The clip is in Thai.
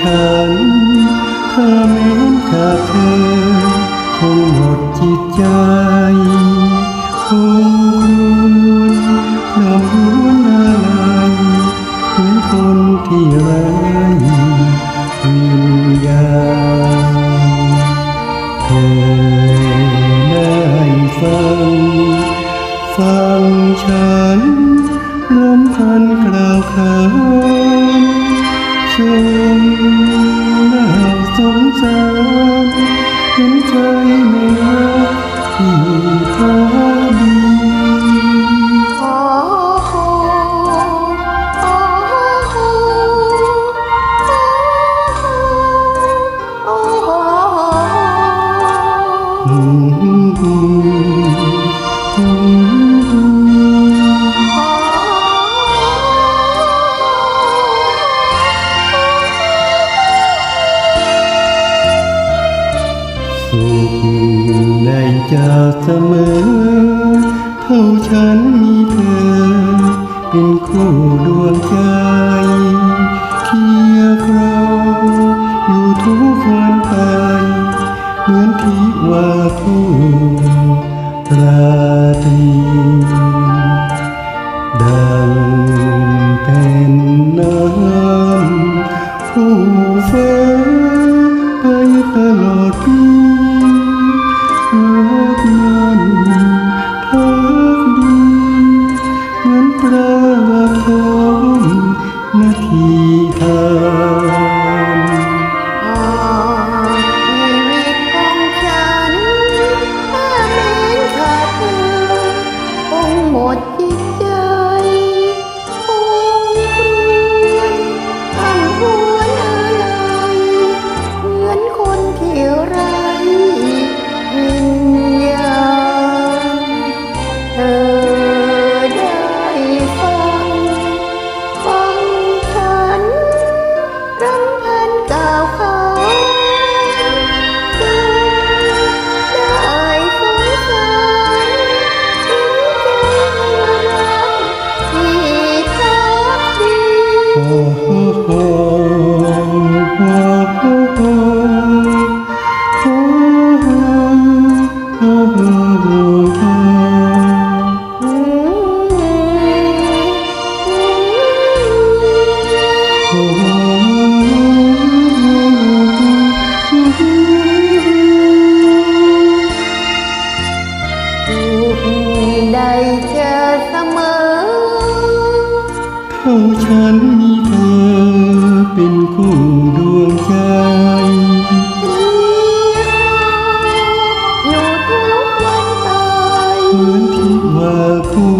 ฉัน ถ้าแม้ขาดเธอ คงหมดจิตใจ คงครวน้ำหัวนาลายเหมือนคนที่ไร้วิญญาณเธอได้ฟัง ฟังฉันลมพันกล่าวคำน Thank you. สุขในใจเสมอ เท่าฉันมีเธอ เป็นคู่ดวงใจเคียงเราอยู่ทุกวัไปเหมือนที่วาคู่ ราตรีดัเป็นน้ำผู้เฝ้ ไดเจอเสมอ เท่าฉันมีเธอเป็นคู่ดวงใจ เหมือนที่ว่าคู่